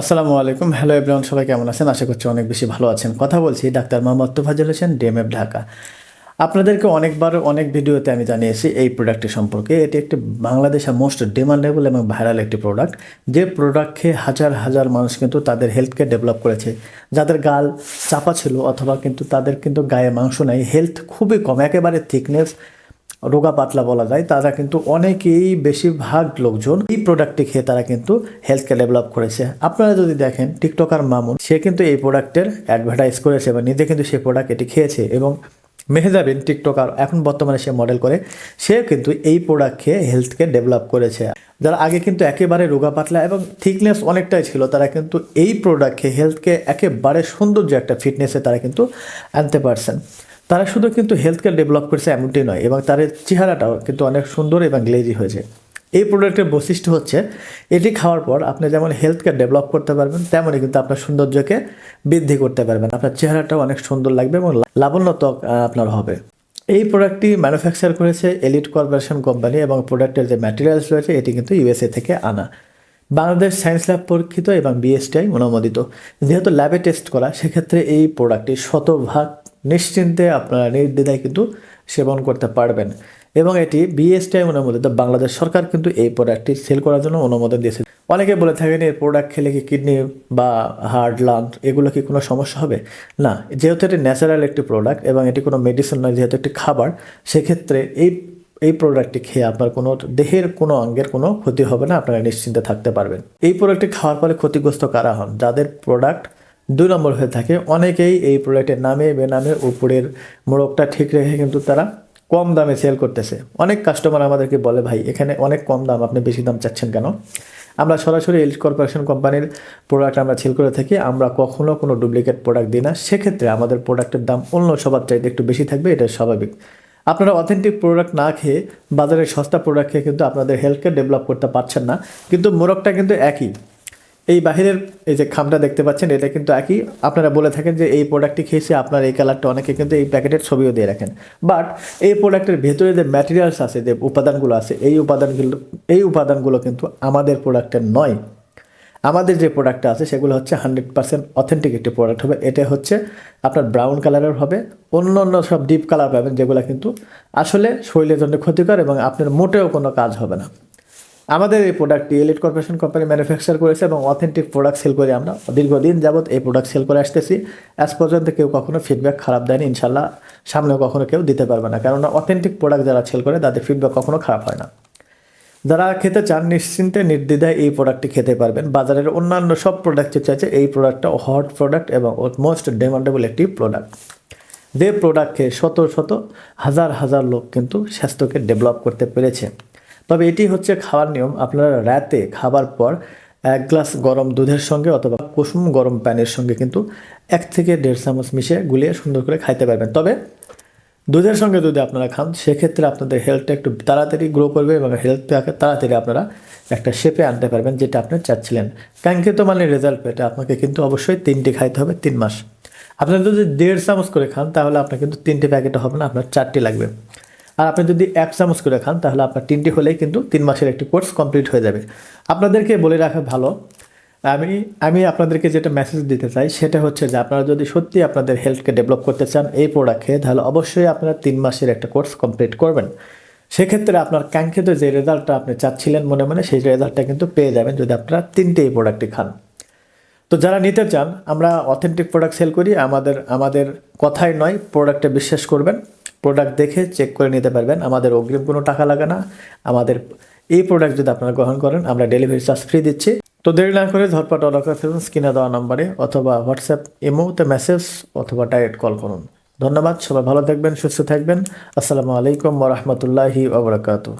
আসসালামু আলাইকুম। Hello everyone সবাই কেমন আছেন? আশা করছি অনেক বেশি ভালো আছেন। কথা বলছি ডাক্তার মোহাম্মদ তোফাজুল হোসেন ডিএমএফ ঢাকা। আপনাদেরকে অনেকবার অনেক ভিডিওতে আমি জানিয়েছি এই প্রোডাক্টটি সম্পর্কে। এটি একটি বাংলাদেশের মোস্ট ডিমান্ডেবল এবং ভাইরাল একটি প্রোডাক্ট যে প্রোডাক্ট খেয়ে হাজার হাজার মানুষ কিন্তু তাদের হেলথকে ডেভেলপ করেছে। যাদের গাল চাপা ছিল অথবা কিন্তু তাদের কিন্তু গায়ে মাংস নাই হেলথ খুবই কম, একেবারে থিকনেস রোগা পাতলা বলা যায়, তারা কিন্তু অনেকেই বেশিরভাগ লোকজন এই প্রোডাক্টটি খেয়ে তারা কিন্তু হেলথকে ডেভেলপ করেছে। আপনারা যদি দেখেন টিকটকার মামুন, সে কিন্তু এই প্রোডাক্টের অ্যাডভার্টাইজ করেছে বা নিজে কিন্তু সেই প্রোডাক্ট এটি খেয়েছে এবং মেহেজাবিন টিকটকার এখন বর্তমানে সে মডেল করে, সে কিন্তু এই প্রোডাক্ট খেয়ে হেলথকে ডেভেলপ করেছে। যারা আগে কিন্তু একেবারে রোগা পাতলা এবং থিকনেস অনেকটাই ছিল, তারা কিন্তু এই প্রোডাক্ট খেয়ে হেলথকে একেবারে সৌন্দর্য একটা ফিটনেসে তারা কিন্তু আনতে পারছেন। তারা শুধু কিন্তু হেলথকে ডেভেলপ করেছে এমনটি নয়, এবং তার চেহারাটাও কিন্তু অনেক সুন্দর এবং গ্লেজি হয়েছে। এই প্রোডাক্টের বৈশিষ্ট্য হচ্ছে, এটি খাওয়ার পর আপনি যেমন হেলথকে ডেভেলপ করতে পারবেন, তেমনই কিন্তু আপনার সৌন্দর্যকে বৃদ্ধি করতে পারবেন। আপনার চেহারাটাও অনেক সুন্দর লাগবে এবং লাবণ্য ত্বক আপনার হবে। এই প্রোডাক্টটি ম্যানুফ্যাকচার করেছে এলিট কর্পোরেশন কোম্পানি এবং প্রোডাক্টের যে ম্যাটেরিয়ালস রয়েছে, এটি কিন্তু ইউএসএ থেকে আনা। বাংলাদেশ সায়েন্স ল্যাব পরীক্ষিত এবং বিএসটিআই অনুমোদিত। যেহেতু ল্যাবে টেস্ট করা, সেক্ষেত্রে এই প্রোডাক্টটি শতভাগ নিশ্চিন্তে আপনারা নির্দ্বিধায় কিন্তু সেবন করতে পারবেন। এবং এটি বিএসটিআই অনুমোদিত। বাংলাদেশ সরকার কিন্তু এই প্রোডাক্টটি সেল করার জন্য অনুমোদন দিয়েছে। অনেকে বলে থাকেন, এই প্রোডাক্ট খেলে কি কিডনি বা হার্ট লাংস এগুলো কি কোনো সমস্যা হবে? না, যেহেতু এটি ন্যাচারাল একটি প্রোডাক্ট এবং এটি কোনো মেডিসিন নয়, যেহেতু একটি খাবার, সেক্ষেত্রে এই এই প্রোডাক্টটি খেয়ে আপনার কোনো দেহের কোনো অঙ্গের কোনো ক্ষতি হবে না। আপনারা নিশ্চিন্তে থাকতে পারবেন। এই প্রোডাক্টটি খাওয়ার ফলে ক্ষতিগ্রস্ত কারা হন? যাদের প্রোডাক্ট দুই নম্বর হয়ে থাকে। অনেকেই এই প্রোডাক্টের নামে, বেনামে উপরের মোড়কটা ঠিক রেখে কিন্তু তারা কম দামে সেল করতেছে। অনেক কাস্টমার আমাদেরকে বলে, ভাই, এখানে অনেক কম দাম, আপনি বেশি দাম চাচ্ছেন কেন? আমরা সরাসরি এল কর্পোরেশন কোম্পানির প্রোডাক্ট আমরা সেল করে থাকি। আমরা কখনও কোনো ডুপ্লিকেট প্রোডাক্ট দিই না। সেক্ষেত্রে আমাদের প্রোডাক্টের দাম অন্য সবার চাইতে একটু বেশি থাকবে, এটা স্বাভাবিক। আপনারা অথেন্টিক প্রোডাক্ট না খেয়ে বাজারে সস্তা প্রোডাক্ট খেয়ে কিন্তু আপনাদের হেলথকে ডেভেলপ করতে পারছেন না। কিন্তু মোরগটা কিন্তু একই। এই বাহিরের এই যে খামটা দেখতে পাচ্ছেন, এটা কিন্তু একই। আপনারা বলে থাকেন যে এই প্রোডাক্টটি খেয়েছে আপনার এই কালারটা অনেকে কিন্তু এই প্যাকেটের ছবিও দিয়ে রাখেন। বাট এই প্রোডাক্টের ভেতরে যে ম্যাটেরিয়ালস আছে, যে উপাদানগুলো আছে, এই উপাদানগুলো এই উপাদানগুলো কিন্তু আমাদের প্রোডাক্টের নয়। আমাদের যে প্রোডাক্টটা আছে, সেগুলো হচ্ছে হান্ড্রেড পার্সেন্ট অথেন্টিক একটি প্রোডাক্ট হবে। এটা হচ্ছে আপনার ব্রাউন কালারের হবে। অন্য অন্য সব ডিপ কালার পাবেন, যেগুলো কিন্তু আসলে শরীরের জন্য ক্ষতিকর এবং আপনার মোটেও কোনো কাজ হবে না। আমাদের এই প্রোডাক্টটি এলিট কর্পোরেশন কোম্পানি ম্যানুফ্যাকচার করেছে এবং অথেন্টিক প্রোডাক্ট সেল করে আমরা দীর্ঘদিন যাবত এই প্রোডাক্ট সেল করে আসতেছি। আজ পর্যন্ত কেউ কখনো ফিডব্যাক খারাপ দেয়নি ইনশাল্লাহ সামনেও কখনো কেউ দিতে পারবে না, কারণ অথেন্টিক প্রোডাক্ট যারা সেল করে তাদের ফিডব্যাক কখনো খারাপ হয় না। যারা খেতে চান, নিশ্চিন্তে নির্দ্বিধায় এই প্রোডাক্টটি খেতে পারবেন। বাজারের অন্যান্য সব প্রোডাক্টের চাইছে এই প্রোডাক্টটা হট প্রোডাক্ট এবং মোস্ট ডিমান্ডেবল একটি প্রোডাক্ট যে প্রোডাক্ট খেয়ে শত শত, হাজার হাজার লোক কিন্তু স্বাস্থ্যকে ডেভেলপ করতে পেরেছে। তবে এটি হচ্ছে খাওয়ার নিয়ম। আপনারা রাতে খাবার পর এক গ্লাস গরম দুধের সঙ্গে অথবা কুসুম গরম প্যানের সঙ্গে কিন্তু এক থেকে দেড় চামচ মিশে গুলিয়ে সুন্দর করে খাইতে পারবেন। তবে দুধের সঙ্গে যদি আপনারা খান, সেক্ষেত্রে আপনাদের হেলথটা একটু তাড়াতাড়ি গ্রো করবে এবং হেলথটাকে তাড়াতাড়ি আপনারা একটা শেপে আনতে পারবেন যেটা আপনি চাচ্ছিলেন। কাঙ্ক্ষিত মানে রেজাল্ট পেতে আপনাকে কিন্তু অবশ্যই তিনটি খাইতে হবে তিন মাস। আপনারা যদি দেড় চামচ করে খান, তাহলে আপনার কিন্তু তিনটি প্যাকেট হবে না, আপনার চারটি লাগবে। আর আপনি যদি এক চামচ করে খান, তাহলে আপনার তিনটি হলেই কিন্তু তিন মাসের একটি কোর্স কমপ্লিট হয়ে যাবে। আপনাদেরকে বলে রাখা ভালো, আমি আমি আপনাদেরকে যেটা মেসেজ দিতে চাই, সেটা হচ্ছে যে আপনারা যদি সত্যি আপনাদের হেলথকে ডেভেলপ করতে চান এই প্রোডাক্ট তাহলে অবশ্যই আপনারা তিন মাসের একটা কোর্স কমপ্লিট করবেন। সেক্ষেত্রে আপনার কাঙ্ক্ষিত যে রেজাল্টটা আপনি চাচ্ছিলেন মনে মনে, সেই রেজাল্টটা কিন্তু পেয়ে যাবেন যদি আপনারা তিনটে এই প্রোডাক্টটি খান। তো যারা নিতে চান, আমরা অথেন্টিক প্রোডাক্ট সেল করি, আমাদের আমাদের কথাই নয় প্রোডাক্টে বিশ্বাস করবেন। প্রোডাক্ট দেখে চেক করে নিতে পারবেন। আমাদের অগ্রিম কোনো টাকা লাগে না। আমাদের এই প্রোডাক্ট যদি আপনারা গ্রহণ করেন, আমরা ডেলিভারি চার্জ ফ্রি দিচ্ছি। তো দেরি না করে ঝটপট অর্ডার করতে স্ক্রিনে দেওয়া নাম্বারে অথবা হোয়াটসঅ্যাপ ইমোতে মেসেজ অথবা ডাইরেক্ট কল করুন। ধন্যবাদ, সবাই ভালো থাকবেন, সুস্থ থাকবেন। আসসালামু আলাইকুম ওরহমতুল্লাহি ওবরাকাতু